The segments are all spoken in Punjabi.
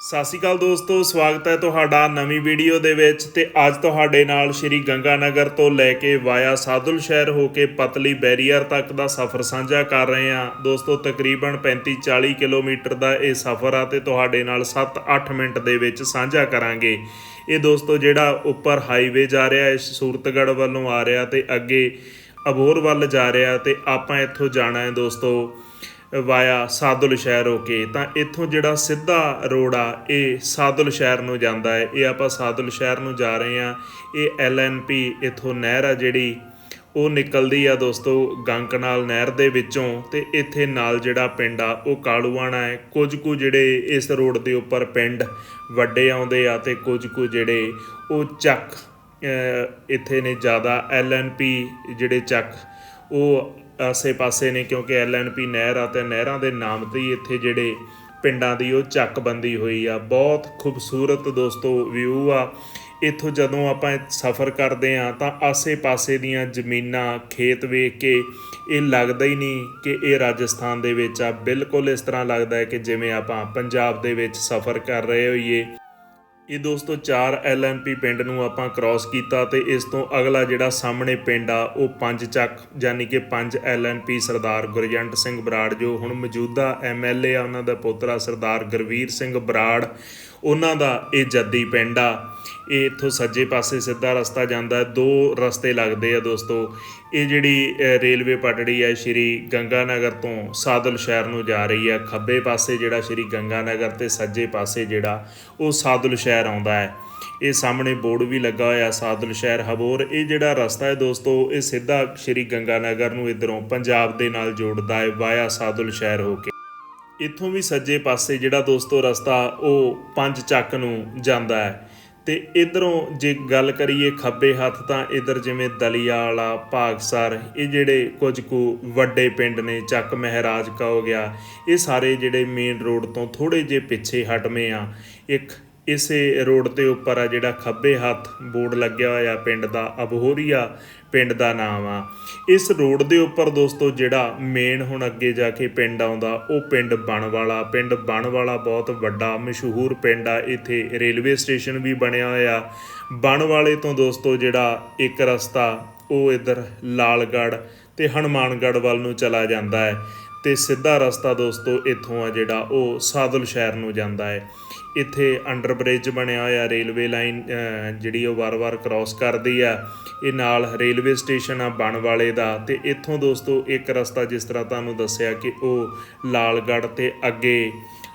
ਸਤਿ ਸ਼੍ਰੀ ਅਕਾਲ ਦੋਸਤੋ, ਸਵਾਗਤ ਹੈ ਤੁਹਾਡਾ ਨਵੀਂ ਵੀਡੀਓ ਦੇ ਵਿੱਚ ਤੇ ਅੱਜ ਤੁਹਾਡੇ ਨਾਲ ਸ਼੍ਰੀ ਗੰਗਾਨਗਰ ਤੋਂ ਲੈ ਕੇ ਵਾਇਆ ਸਾਧੁਲ ਸ਼ਹਿਰ ਹੋ ਕੇ ਪਤਲੀ ਬੈਰੀਅਰ ਤੱਕ ਦਾ ਸਫ਼ਰ ਸਾਂਝਾ ਕਰ ਰਹੇ ਹਾਂ। ਦੋਸਤੋ, ਤਕਰੀਬਨ 35-40 ਕਿਲੋਮੀਟਰ ਦਾ ਇਹ ਸਫ਼ਰ ਆ ਤੇ ਤੁਹਾਡੇ ਨਾਲ 7-8 ਮਿੰਟ ਦੇ ਵਿੱਚ ਸਾਂਝਾ ਕਰਾਂਗੇ। ਇਹ ਦੋਸਤੋ, ਜਿਹੜਾ ਉੱਪਰ ਹਾਈਵੇ ਜਾ ਰਿਹਾ ਹੈ ਸੂਰਤਗੜ੍ਹ ਵੱਲੋਂ ਆ ਰਿਹਾ ਤੇ ਅੱਗੇ ਅਬੋਰ ਵੱਲ ਜਾ ਰਿਹਾ ਤੇ ਆਪਾਂ ਇੱਥੋਂ ਜਾਣਾ ਹੈ ਦੋਸਤੋ। ਵਾਇਆ ਸਾਦੁਲ ਸ਼ਹਿਰ ਹੋ ਕੇ, ਤਾਂ ਇੱਥੋਂ ਜਿਹੜਾ ਸਿੱਧਾ ਰੋਡ ਆ, ਇਹ ਸਾਦੁਲ ਸ਼ਹਿਰ ਨੂੰ ਜਾਂਦਾ ਹੈ। ਇਹ ਆਪਾਂ ਸਾਦੁਲ ਸ਼ਹਿਰ ਨੂੰ ਜਾ ਰਹੇ ਆ ਇਹ ਐਲਐਨਪੀ ਇੱਥੋਂ ਨਹਿਰ ਆ ਜਿਹੜੀ, ਉਹ ਨਿਕਲਦੀ ਆ ਦੋਸਤੋ ਗੰਕਨਾਲ ਨਹਿਰ ਦੇ ਵਿੱਚੋਂ, ਤੇ ਇੱਥੇ ਨਾਲ ਜਿਹੜਾ ਪਿੰਡ ਆ, ਉਹ ਕਾਲੂਆਣਾ ਹੈ। ਕੁਝ ਕੁ ਜਿਹੜੇ ਇਸ ਰੋਡ ਦੇ ਉੱਪਰ ਪਿੰਡ ਵੱਡੇ ਆਉਂਦੇ ਆ, ਤੇ ਕੁਝ ਕੁ ਜਿਹੜੇ ਉਹ ਚੱਕ ਇੱਥੇ ਨੇ ਜ਼ਿਆਦਾ ਐਲਐਨਪੀ ਜਿਹੜੇ ਚੱਕ ਉਹ ਆਸੇ-ਪਾਸੇ ਨੇ ਕਿਉਂਕਿ ਐਲਐਨਪੀ ਨਹਿਰ ਆ ਤੇ ਨਹਿਰਾਂ ਦੇ ਨਾਮ ਤੇ ਹੀ ਇੱਥੇ ਜਿਹੜੇ ਪਿੰਡਾਂ ਦੀ ਉਹ ਚੱਕਬੰਦੀ ਹੋਈ ਆ। ਬਹੁਤ ਖੂਬਸੂਰਤ ਦੋਸਤੋ ਵਿਊ ਆ। ਇੱਥੋਂ ਜਦੋਂ ਆਪਾਂ ਸਫ਼ਰ ਕਰਦੇ ਆ ਤਾਂ ਆਸੇ-ਪਾਸੇ ਦੀਆਂ ਜ਼ਮੀਨਾਂ, ਖੇਤ ਵੇਖ ਕੇ ਇਹ ਲੱਗਦਾ ਹੀ ਨਹੀਂ ਕਿ ਇਹ ਰਾਜਸਥਾਨ ਦੇ ਵਿੱਚ ਆ। ਬਿਲਕੁਲ ਇਸ ਤਰ੍ਹਾਂ ਲੱਗਦਾ ਹੈ ਕਿ ਜਿਵੇਂ ਆਪਾਂ ਪੰਜਾਬ ਦੇ ਵਿੱਚ ਸਫ਼ਰ ਕਰ ਰਹੇ ਹੋਈਏ। ਇਹ ਦੋਸਤੋ 4 ਐਲਐਨਪੀ ਪਿੰਡ ਨੂੰ ਆਪਾਂ ਕ੍ਰਾਸ ਕੀਤਾ ਤੇ ਇਸ ਤੋਂ ਅਗਲਾ ਜਿਹੜਾ ਸਾਹਮਣੇ ਪਿੰਡ ਆ, ਉਹ ਪੰਜ ਚੱਕ, ਯਾਨੀ ਕਿ ਪੰਜ ਐਲਐਨਪੀ ਸਰਦਾਰ ਗੁਰਜੰਟ ਸਿੰਘ ਬਰਾੜ, ਜੋ ਹੁਣ ਮੌਜੂਦਾ ਐਮਐਲਏ ਆ, ਉਹਨਾਂ ਦਾ ਪੋਤਰਾ ਸਰਦਾਰ ਗੁਰਵੀਰ ਸਿੰਘ ਬਰਾੜ। ਉਹਨਾਂ ਦਾ ਇਹ ਜੱਦੀ ਪਿੰਡ ਆ। ਇਹ ਇੱਥੋਂ ਸੱਜੇ ਪਾਸੇ ਸਿੱਧਾ ਰਸਤਾ ਜਾਂਦਾ ਦੋ ਰਸਤੇ ਲੱਗਦੇ ਆ ਦੋਸਤੋ। ਇਹ ਜਿਹੜੀ ਰੇਲਵੇ ਪਟੜੀ ਹੈ ਸ਼੍ਰੀ ਗੰਗਾਨਗਰ ਤੋਂ ਸਾਦਲ ਸ਼ਹਿਰ ਨੂੰ ਜਾ ਰਹੀ ਹੈ। ਖੱਬੇ ਪਾਸੇ ਜਿਹੜਾ ਸ਼੍ਰੀ ਗੰਗਾਨਗਰ ਤੇ ਸੱਜੇ ਪਾਸੇ ਜਿਹੜਾ ਉਹ ਸਾਦਲ ਸ਼ਹਿਰ ਆਉਂਦਾ ਹੈ। ਇਹ ਸਾਹਮਣੇ ਬੋਰਡ ਵੀ ਲੱਗਾ ਹੋਇਆ ਸਾਦਲ ਸ਼ਹਿਰ ਹਬੋਰ। ਇਹ ਜਿਹੜਾ ਰਸਤਾ ਹੈ ਦੋਸਤੋ, ਇਹ ਸਿੱਧਾ ਸ਼੍ਰੀ ਗੰਗਾਨਗਰ ਨੂੰ ਇਧਰੋਂ ਪੰਜਾਬ ਦੇ ਨਾਲ ਜੋੜਦਾ ਹੈ ਵਾਇਆ ਸਾਦਲ ਸ਼ਹਿਰ ਹੋ ਕੇ। ਇੱਥੋਂ ਵੀ ਸੱਜੇ ਪਾਸੇ ਜਿਹੜਾ ਦੋਸਤੋ ਰਸਤਾ, ਉਹ ਪੰਜ ਚੱਕ ਨੂੰ ਜਾਂਦਾ ਹੈ। ਤੇ ਇਧਰੋਂ ਜੇ ਗੱਲ ਕਰੀਏ ਖੱਬੇ ਹੱਥ ਤਾਂ ਇਧਰ ਜਿਵੇਂ ਦਲੀਆਲਾ ਭਾਗਸਰ, ਇਹ ਜਿਹੜੇ ਕੁਝ ਕੁ ਵੱਡੇ ਪਿੰਡ ਨੇ, ਚੱਕ ਮਹਿਰਾਜ ਕਾ ਹੋ ਗਿਆ, ਇਹ ਸਾਰੇ ਜਿਹੜੇ ਮੇਨ ਰੋਡ ਤੋਂ ਥੋੜੇ ਜੇ ਪਿੱਛੇ ਹਟਵੇਂ ਆ। ਇੱਕ ਇਸੇ ਰੋਡ ਤੇ ਉੱਪਰ ਆ ਜਿਹੜਾ ਖੱਬੇ ਹੱਥ ਬੋਰਡ ਲੱਗਿਆ ਹੋਇਆ ਪਿੰਡ ਦਾ ਅਬਹੋਰੀਆ ਪਿੰਡ ਦਾ ਨਾਮ ਆ। ਇਸ ਰੋਡ ਦੇ ਉੱਪਰ ਦੋਸਤੋ ਜਿਹੜਾ ਮੇਨ ਹੁਣ ਅੱਗੇ ਜਾ ਕੇ ਪਿੰਡ ਆਉਂਦਾ, ਉਹ ਪਿੰਡ ਬਣਵਾਲਾ ਪਿੰਡ ਬਣਵਾਲਾ ਬਹੁਤ ਵੱਡਾ ਮਸ਼ਹੂਰ ਪਿੰਡ ਆ। ਇੱਥੇ ਰੇਲਵੇ ਸਟੇਸ਼ਨ ਵੀ ਬਣਿਆ ਹੋਇਆ। ਬਣਵਾਲੇ ਤੋਂ ਦੋਸਤੋ ਜਿਹੜਾ ਇੱਕ ਰਸਤਾ, ਉਹ ਇਧਰ ਲਾਲਗੜ੍ਹ ਤੇ ਹਨੂਮਾਨਗੜ੍ਹ ਵੱਲ ਨੂੰ ਚਲਾ ਜਾਂਦਾ ਹੈ ਤੇ ਸਿੱਧਾ ਰਸਤਾ ਦੋਸਤੋ ਇੱਥੋਂ ਆ ਜਿਹੜਾ ਉਹ ਸਾਦਲ ਸ਼ਹਿਰ ਨੂੰ ਜਾਂਦਾ ਹੈ। ਇੱਥੇ ਅੰਡਰ ਬ੍ਰਿਜ ਬਣਿਆ ਹੋਇਆ ਰੇਲਵੇ ਲਾਈਨ ਜਿਹੜੀ ਉਹ ਵਾਰ-ਵਾਰ ਕ੍ਰਾਸ ਕਰਦੀ ਆ। ਇਹ ਨਾਲ ਰੇਲਵੇ ਸਟੇਸ਼ਨ ਆ ਬਣ ਵਾਲੇ ਦਾ। ਤੇ ਇੱਥੋਂ ਦੋਸਤੋ, ਇੱਕ ਰਸਤਾ ਜਿਸ ਤਰ੍ਹਾਂ ਤੁਹਾਨੂੰ ਦੱਸਿਆ ਕਿ ਉਹ ਲਾਲਗੜ੍ਹ ਤੇ ਅੱਗੇ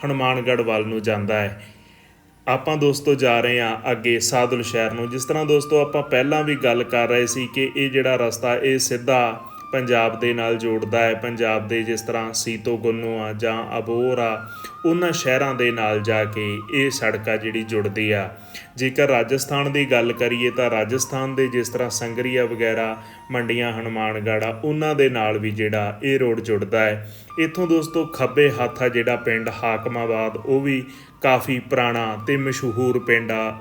ਹਨੂਮਾਨਗੜ੍ਹ ਵੱਲ ਨੂੰ ਜਾਂਦਾ ਹੈ। ਆਪਾਂ ਦੋਸਤੋ ਜਾ ਰਹੇ ਹਾਂ ਅੱਗੇ ਸਾਦੁਲ ਸ਼ਹਿਰ ਨੂੰ। ਜਿਸ ਤਰ੍ਹਾਂ ਦੋਸਤੋ, ਆਪਾਂ ਪਹਿਲਾਂ ਵੀ ਗੱਲ ਕਰ ਰਹੇ ਸੀ ਕਿ ਇਹ ਜਿਹੜਾ ਰਸਤਾ, ਇਹ ਸਿੱਧਾ ਪੰਜਾਬ ਦੇ ਨਾਲ ਜੋੜਦਾ ਹੈ। ਪੰਜਾਬ ਦੇ ਜਿਸ ਤਰ੍ਹਾਂ ਸੀਤੋ ਗੁੰਨੂ ਆ ਜਾਂ ਅਬੋਹਰ ਆ, ਉਹਨਾਂ ਸ਼ਹਿਰਾਂ ਦੇ ਨਾਲ ਜਾ ਕੇ ਇਹ ਸੜਕ ਆ ਜਿਹੜੀ ਜੁੜਦੀ ਆ। ਜੇਕਰ ਰਾਜਸਥਾਨ ਦੀ ਗੱਲ ਕਰੀਏ ਤਾਂ ਰਾਜਸਥਾਨ ਦੇ ਜਿਸ ਤਰ੍ਹਾਂ ਸੰਗਰੀਆ ਵਗੈਰਾ, ਮੰਡੀਆਂ, ਹਨੂਮਾਨਗੜ੍ਹ ਆ, ਉਹਨਾਂ ਦੇ ਨਾਲ ਵੀ ਜਿਹੜਾ ਇਹ ਰੋਡ ਜੁੜਦਾ ਹੈ। ਇੱਥੋਂ ਦੋਸਤੋ ਖੱਬੇ ਹੱਥ ਆ ਜਿਹੜਾ ਪਿੰਡ ਹਾਕਮਾਬਾਦ, ਉਹ ਵੀ ਕਾਫੀ ਪੁਰਾਣਾ ਤੇ ਮਸ਼ਹੂਰ ਪਿੰਡ ਆ।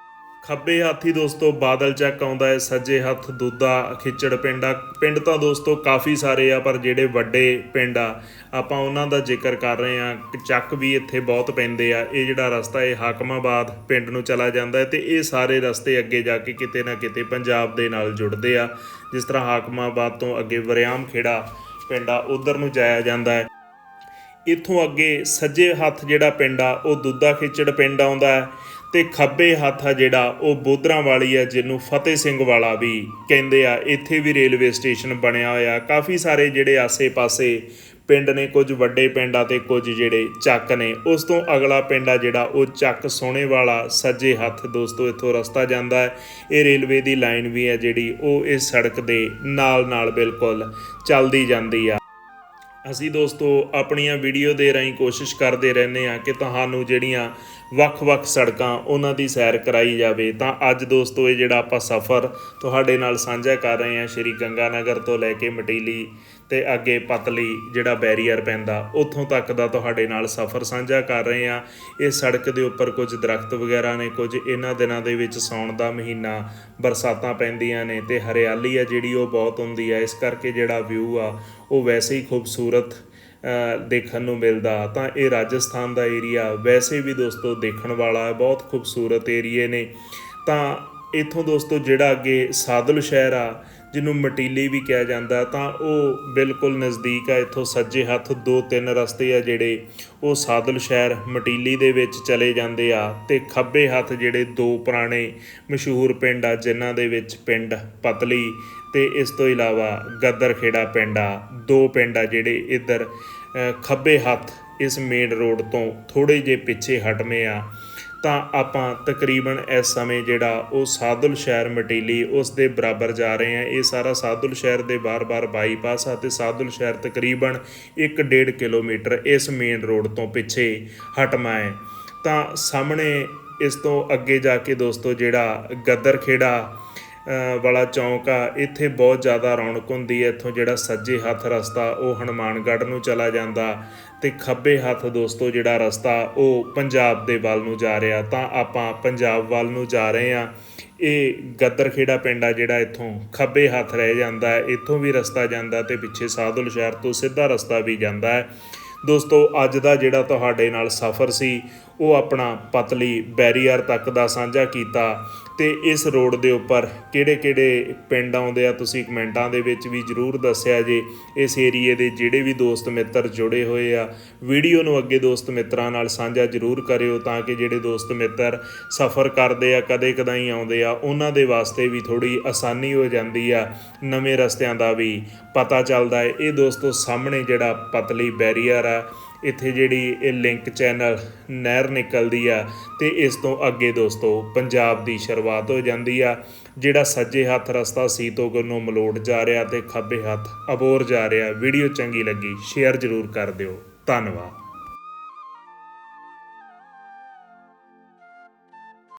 ਖੱਬੇ ਹੱਥ ਹੀ ਦੋਸਤੋ, ਬਾਦਲ ਚੱਕ ਆਉਂਦਾ ਹੈ, ਸੱਜੇ ਹੱਥ ਦੁੱਦਾ ਖਿੱਚੜ ਪਿੰਡ। ਆ ਪਿੰਡ ਤਾਂ ਦੋਸਤੋ ਕਾਫੀ ਸਾਰੇ ਆ, ਪਰ ਜਿਹੜੇ ਵੱਡੇ ਪਿੰਡ ਆ, ਆਪਾਂ ਉਹਨਾਂ ਦਾ ਜ਼ਿਕਰ ਕਰ ਰਹੇ ਆ ਚੱਕ ਵੀ ਇੱਥੇ ਬਹੁਤ ਪੈਂਦੇ ਆ। ਇਹ ਜਿਹੜਾ ਰਸਤਾ, ਇਹ ਹਾਕਮਾਬਾਦ ਪਿੰਡ ਨੂੰ ਚਲਾ ਜਾਂਦਾ ਹੈ ਤੇ ਇਹ ਸਾਰੇ ਰਸਤੇ ਅੱਗੇ ਜਾ ਕੇ ਕਿਤੇ ਨਾ ਕਿਤੇ ਪੰਜਾਬ ਦੇ ਨਾਲ ਜੁੜਦੇ ਆ। ਜਿਸ ਤਰ੍ਹਾਂ ਹਾਕਮਾਬਾਦ ਤੋਂ ਅੱਗੇ ਵਰਿਆਮ ਖੇੜਾ ਪਿੰਡ ਆ, ਉਧਰ ਨੂੰ ਜਾਇਆ ਜਾਂਦਾ ਹੈ। ਇੱਥੋਂ ਅੱਗੇ ਸੱਜੇ ਹੱਥ ਜਿਹੜਾ ਪਿੰਡ ਆ, ਉਹ ਦੁੱਦਾ ਖਿੱਚੜ ਪਿੰਡ ਆਉਂਦਾ ਹੈ। ਤੇ ਖੱਬੇ ਹੱਥ ਆ ਜਿਹੜਾ, ਉਹ ਬੋਧਰਾਂ ਵਾਲੀ ਆ, ਜਿਹਨੂੰ ਫਤਿਹ ਸਿੰਘ ਵਾਲਾ ਵੀ ਕਹਿੰਦੇ ਆ। ਇੱਥੇ ਵੀ ਰੇਲਵੇ ਸਟੇਸ਼ਨ ਬਣਿਆ ਹੋਇਆ। ਕਾਫੀ ਸਾਰੇ ਜਿਹੜੇ ਆਸੇ-ਪਾਸੇ ਪਿੰਡ ਨੇ, ਕੁਝ ਵੱਡੇ ਪਿੰਡ ਆ ਤੇ ਕੁਝ ਜਿਹੜੇ ਚੱਕ ਨੇ। ਉਸ ਤੋਂ ਅਗਲਾ ਪਿੰਡ ਆ ਜਿਹੜਾ, ਉਹ ਚੱਕ ਸੋਹਣੇ ਵਾਲਾ, ਸੱਜੇ ਹੱਥ ਦੋਸਤੋ, ਇੱਥੋਂ ਰਸਤਾ ਜਾਂਦਾ ਹੈ। ਇਹ ਰੇਲਵੇ ਦੀ ਲਾਈਨ ਵੀ ਹੈ ਜਿਹੜੀ, ਉਹ ਇਸ ਸੜਕ ਦੇ ਨਾਲ-ਨਾਲ ਬਿਲਕੁਲ ਚੱਲਦੀ ਜਾਂਦੀ ਆ। ਅਸੀਂ ਦੋਸਤੋ ਆਪਣੀਆਂ ਵੀਡੀਓ ਦੇ ਰਾਹੀਂ ਕੋਸ਼ਿਸ਼ ਕਰਦੇ ਰਹਿੰਦੇ ਆ ਕਿ ਤੁਹਾਨੂੰ ਜਿਹੜੀਆਂ ਵੱਖ-ਵੱਖ ਸੜਕਾਂ ਉਹਨਾਂ ਦੀ ਸੈਰ ਕਰਾਈ ਜਾਵੇ। ਤਾਂ ਅੱਜ ਦੋਸਤੋ ਇਹ ਜਿਹੜਾ ਆਪਾਂ ਸਫ਼ਰ ਤੁਹਾਡੇ ਨਾਲ ਸਾਂਝਾ ਕਰ ਰਹੇ ਹਾਂ, ਸ਼੍ਰੀ ਗੰਗਾਨਗਰ ਤੋਂ ਲੈ ਕੇ ਮਟੀਲੀ ਤੇ ਅੱਗੇ ਪਤਲੀ ਜਿਹੜਾ ਬੈਰੀਅਰ ਪੈਂਦਾ, ਉੱਥੋਂ ਤੱਕ ਦਾ ਤੁਹਾਡੇ ਨਾਲ ਸਫ਼ਰ ਸਾਂਝਾ ਕਰ ਰਹੇ ਹਾਂ। ਇਹ ਸੜਕ ਦੇ ਉੱਪਰ ਕੁਝ ਦਰਖਤ ਵਗੈਰਾ ਨੇ, ਕੁਝ ਇਹਨਾਂ ਦਿਨਾਂ ਦੇ ਵਿੱਚ ਸੌਣ ਦਾ ਮਹੀਨਾ ਬਰਸਾਤਾਂ ਪੈਂਦੀਆਂ ਨੇ ਤੇ ਹਰਿਆਲੀ ਆ ਜਿਹੜੀ ਉਹ ਬਹੁਤ ਹੁੰਦੀ ਆ ਇਸ ਕਰਕੇ ਜਿਹੜਾ ਵਿਊ ਆ, ਉਹ ਵੈਸੇ ਹੀ ਖੂਬਸੂਰਤ ਦੇਖਣ ਨੂੰ ਮਿਲਦਾ। ਤਾਂ ਇਹ ਰਾਜਸਥਾਨ ਦਾ ਏਰੀਆ ਵੈਸੇ ਵੀ ਦੋਸਤੋ ਦੇਖਣ ਵਾਲਾ ਹੈ, ਬਹੁਤ ਖੂਬਸੂਰਤ ਏਰੀਏ ਨੇ। ਤਾਂ ਇੱਥੋਂ ਦੋਸਤੋ ਜਿਹੜਾ ਅੱਗੇ ਸਾਦਲ ਸ਼ਹਿਰ ਆ ਜਿਹਨੂੰ ਮਟੀਲੀ ਵੀ ਕਿਹਾ ਜਾਂਦਾ, ਤਾਂ ਉਹ ਬਿਲਕੁਲ ਨਜ਼ਦੀਕ ਆ, ਇੱਥੋਂ ਸੱਜੇ ਹੱਥ ਦੋ ਤਿੰਨ ਰਸਤੇ ਆ ਜਿਹੜੇ ਉਹ ਸਾਦਲ ਸ਼ਹਿਰ ਮਟੀਲੀ ਦੇ ਵਿੱਚ ਚਲੇ ਜਾਂਦੇ ਆ ਤੇ ਖੱਬੇ ਹੱਥ ਜਿਹੜੇ ਦੋ ਪੁਰਾਣੇ ਮਸ਼ਹੂਰ ਪਿੰਡ ਆ, ਜਿਨ੍ਹਾਂ ਦੇ ਵਿੱਚ ਪਿੰਡ ਪਤਲੀ ਤੇ ਇਸ ਤੋਂ ਇਲਾਵਾ ਗੱਦਰਖੇੜਾ ਪਿੰਡ ਆ, ਦੋ ਪਿੰਡ ਆ ਜਿਹੜੇ ਇੱਧਰ ਖੱਬੇ ਹੱਥ ਇਸ ਮੇਨ ਰੋਡ ਤੋਂ ਥੋੜੇ ਜੇ ਪਿੱਛੇ ਹਟਵੇਂ ਆ। ਤਾਂ ਆਪਾਂ ਤਕਰੀਬਨ ਇਸ ਸਮੇਂ ਜਿਹੜਾ ਉਹ ਸਾਦੁਲ ਸ਼ਹਿਰ ਮਟੀਲੀ ਉਸ ਦੇ ਬਰਾਬਰ ਜਾ ਰਹੇ ਹਾਂ। ਇਹ ਸਾਰਾ ਸਾਦੁਲ ਸ਼ਹਿਰ ਦੇ ਬਾਰ-ਬਾਰ ਬਾਈਪਾਸ ਆ ਤੇ ਸਾਦੁਲ ਸ਼ਹਿਰ ਤਕਰੀਬਨ 1.5 ਕਿਲੋਮੀਟਰ ਇਸ ਮੇਨ ਰੋਡ ਤੋਂ ਪਿੱਛੇ ਹਟਮਾ ਹੈ। ਤਾਂ ਸਾਹਮਣੇ ਇਸ ਤੋਂ ਅੱਗੇ ਜਾ ਕੇ ਦੋਸਤੋ ਜਿਹੜਾ ਗੱਦਰ ਖੇੜਾ ਵਾਲਾ ਚੌਂਕ ਆ, ਇੱਥੇ ਬਹੁਤ ਜ਼ਿਆਦਾ ਰੌਣਕ ਹੁੰਦੀ ਹੈ। ਇੱਥੋਂ ਜਿਹੜਾ ਸੱਜੇ ਹੱਥ ਰਸਤਾ, ਉਹ ਹਨੂਮਾਨਗੜ੍ਹ ਨੂੰ ਚਲਾ ਜਾਂਦਾ ਤੇ ਖੱਬੇ ਹੱਥ ਦੋਸਤੋ ਜਿਹੜਾ ਰਸਤਾ, ਉਹ ਪੰਜਾਬ ਦੇ ਵੱਲ ਨੂੰ ਜਾ ਰਿਹਾ। ਤਾਂ ਆਪਾਂ ਪੰਜਾਬ ਵੱਲ ਨੂੰ ਜਾ ਰਹੇ ਆ ਇਹ ਗੱਦਰਖੇੜਾ ਪਿੰਡ ਆ ਜਿਹੜਾ ਇੱਥੋਂ ਖੱਬੇ ਹੱਥ ਰਹਿ ਜਾਂਦਾ ਹੈ। ਇੱਥੋਂ ਵੀ ਰਸਤਾ ਜਾਂਦਾ ਤੇ ਪਿੱਛੇ ਸਾਦੁਲ ਸ਼ਹਿਰ ਤੋਂ ਸਿੱਧਾ ਰਸਤਾ ਵੀ ਜਾਂਦਾ ਹੈ। ਦੋਸਤੋ, ਅੱਜ ਦਾ ਜਿਹੜਾ ਤੁਹਾਡੇ ਨਾਲ ਸਫ਼ਰ ਸੀ ਉਹ ਆਪਣਾ ਪਤਲੀ ਬੈਰੀਅਰ ਤੱਕ ਦਾ ਸਾਂਝਾ ਕੀਤਾ ਤੇ ਇਸ ਰੋਡ ਦੇ ਉੱਪਰ ਕਿਹੜੇ-ਕਿਹੜੇ ਪਿੰਡ ਆਉਂਦੇ ਆ, ਤੁਸੀਂ ਕਮੈਂਟਾਂ ਦੇ ਵਿੱਚ ਵੀ ਜਰੂਰ ਦੱਸਿਆ ਜੇ। ਇਸ ਏਰੀਏ ਦੇ ਜਿਹੜੇ ਵੀ ਦੋਸਤ ਮਿੱਤਰ ਜੁੜੇ ਹੋਏ ਆ, ਵੀਡੀਓ ਨੂੰ ਅੱਗੇ ਦੋਸਤ ਮਿੱਤਰਾਂ ਨਾਲ ਸਾਂਝਾ ਜਰੂਰ ਕਰਿਓ ਤਾਂ ਕਿ ਜਿਹੜੇ ਦੋਸਤ ਮਿੱਤਰ ਸਫ਼ਰ ਕਰਦੇ ਆ ਕਦੇ ਕਦਾਈ ਆਉਂਦੇ ਆ, ਉਹਨਾਂ ਦੇ ਵਾਸਤੇ ਵੀ ਥੋੜੀ ਆਸਾਨੀ ਹੋ ਜਾਂਦੀ ਆ। ਨਵੇਂ ਰਸਤਿਆਂ ਦਾ ਵੀ ਪਤਾ ਚੱਲਦਾ ਹੈ ਇਹ ਦੋਸਤੋ ਸਾਹਮਣੇ ਜਿਹੜਾ ਪਤਲੀ ਬੈਰੀਅਰ ਆ ਇੱਥੇ ਜਿਹੜੀ ਇਹ ਲਿੰਕ ਚੈਨਲ ਨਹਿਰ ਨਿਕਲਦੀ ਆ ਤੇ ਇਸ ਤੋਂ ਅੱਗੇ ਦੋਸਤੋ ਪੰਜਾਬ ਦੀ ਸ਼ੁਰੂਆਤ ਹੋ ਜਾਂਦੀ ਆ, ਜਿਹੜਾ ਸੱਜੇ ਹੱਥ ਰਸਤਾ ਸੀਤੋਗਰ ਨੂੰ ਮਲੋਟ ਜਾ ਰਿਹਾ ਤੇ ਖੱਬੇ ਹੱਥ ਅਬੋਰ ਜਾ ਰਿਹਾ। ਵੀਡੀਓ ਚੰਗੀ ਲੱਗੀ, ਸ਼ੇਅਰ ਜ਼ਰੂਰ ਕਰ ਦਿਓ। ਧੰਨਵਾਦ।